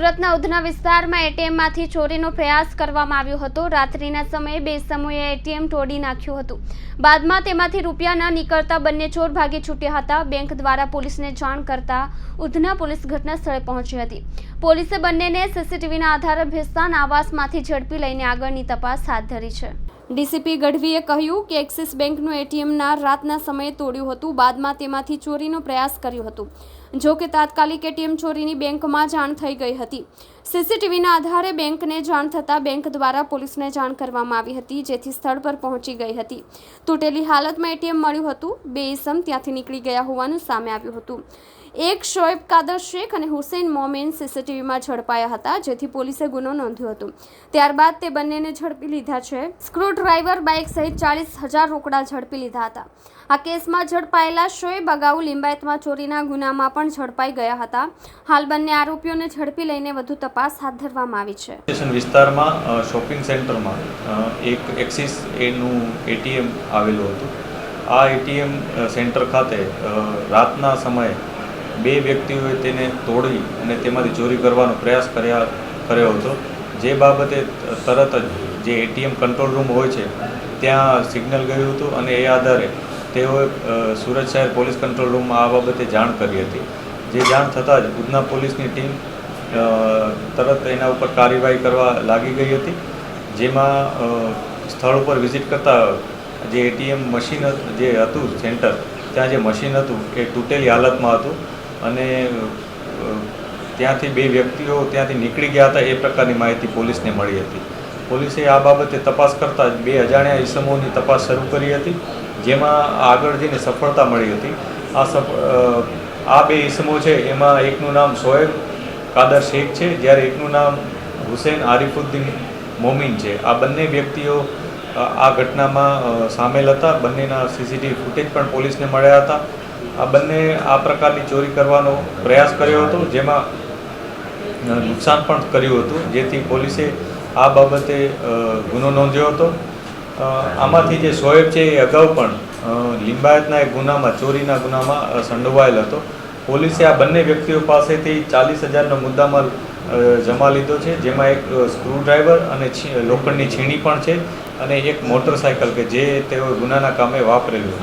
સુરતના ઉધના વિસ્તારમાં એટીએમમાંથી ચોરીનો પ્રયાસ કરવામાં આવ્યો હતો. રાત્રિના સમયે બે સમૂહે એટીએમ તોડી નાખ્યું હતું. બાદમાં તેમાંથી રૂપિયા ન નીકળતા બંને ચોર ભાગી છૂટ્યા હતા. બેંક દ્વારા પોલીસને જાણ કરતા ઉધના પોલીસ ઘટના સ્થળે પહોંચી હતી. પોલીસે બંનેને સીસીટીવીના આધારે ભેસ્તાન આવાસમાંથી ઝડપી લઈને આગળની તપાસ હાથ ધરી છે. ડીસીપી ગઢવીએ કહ્યું કે એક્સિસ બેંકનું એટીએમના રાતના સમયે તોડ્યું હતું. બાદમાં તેમાંથી ચોરીનો પ્રયાસ કર્યો હતો. જો કે તાત્કાલિક એટીએમ ચોરીની બેંકમાં જાણ થઈ ગઈ હતી. સીસીટીવીના આધારે બેંકને જાણ થતાં બેંક દ્વારા પોલીસને જાણ કરવામાં આવી હતી, જેથી સ્થળ પર પહોંચી ગઈ હતી. તૂટેલી હાલતમાં એટીએમ મળ્યું હતું. બે ઇસમ ત્યાંથી નીકળી ગયા હોવાનું સામે આવ્યું હતું. એક શોએબ કાદર શેખ અને હુસેન મોમેન સીસીટીવીમાં ઝડપાયા હતા, જેથી પોલીસે ગુનો નોંધ્યો હતો. ત્યારબાદ તે બંનેને ઝડપી લીધા છે. સ્ક્રૂડ્રાઈવર બાઇક સહિત ચાલીસ હજાર રોકડા ઝડપી લીધા હતા. આ કેસમાં ઝડપાયેલા શોએબ અગાઉ લિંબાયતમાં ચોરીના ગુનામાં પણ ઝડપાઈ ગયા હતા. હાલ બંને આરોપીઓને ઝડપી લઈને વધુ તપાસ હાથ ધરવામાં આવી છે. વિસ્તારમાં શોપિંગ સેન્ટરમાં એક એક્સિસ એનું એટીએમ આવેલું હતું. આ એટીએમ સેન્ટર ખાતે રાતના સમયે બે વ્યક્તિઓએ તેને તોડી અને તેમાંથી ચોરી કરવાનો પ્રયાસ કર્યા, કર્યો હતો. જે બાબતે તરત જ જે એટીએમ કંટ્રોલ રૂમ હોય છે, ત્યાં સિગ્નલ ગયું હતું અને એ આધારે તેઓએ સુરત શહેર પોલીસ કંટ્રોલ રૂમમાં આ બાબતે જાણ કરી હતી. જે જાણ થતાં જ ઉધના પોલીસની ટીમ તરત એના ઉપર કાર્યવાહી કરવા લાગી ગઈ હતી. જેમાં સ્થળ ઉપર વિઝિટ કરતાં જે એટીએમ મશીન જે હતું સેન્ટર, ત્યાં જે મશીન હતું એ તૂટેલી હાલતમાં હતું અને ત્યાંથી બે વ્યક્તિઓ ત્યાંથી નીકળી ગયા હતા એ પ્રકારની માહિતી પોલીસને મળી હતી. પોલીસે આ બાબતે તપાસ કરતાં બે અજાણ્યા ઇસમોની તપાસ શરૂ કરી હતી. જેમાં આગળ જઈને સફળતા મળી હતી. આ આ બે ઇસમો છે, એમાં એકનું નામ શોએબ કાદર શેખ છે, જ્યારે એકનું નામ હુસેન આરિફુદ્દીન મોમીન છે. આ બંને વ્યક્તિઓ આ ઘટનામાં સામેલ હતા. બંનેના સીસીટીવી ફૂટેજ પણ પોલીસને મળ્યા હતા. આ બંને આ પ્રકારની ચોરી કરવાનો પ્રયાસ કર્યો હતો, જેમાં નુકસાન પણ કર્યું હતું, જેથી પોલીસે આ બાબતે ગુનો નોંધ્યો હતો. આમાંથી જે શોએબ છે એ અગાઉ પણ લિંબાયતના એક ગુનામાં, ચોરીના ગુનામાં સંડોવાયેલ હતો. પોલીસે આ બંને વ્યક્તિઓ પાસેથી ચાલીસ હજારનો મુદ્દામાલ જમા લીધો છે. જેમાં એક સ્ક્રૂડ્રાઈવર અને લોખંડની છીણી પણ છે અને એક મોટરસાયકલ કે જે તેઓ ગુનાના કામે વાપરેલું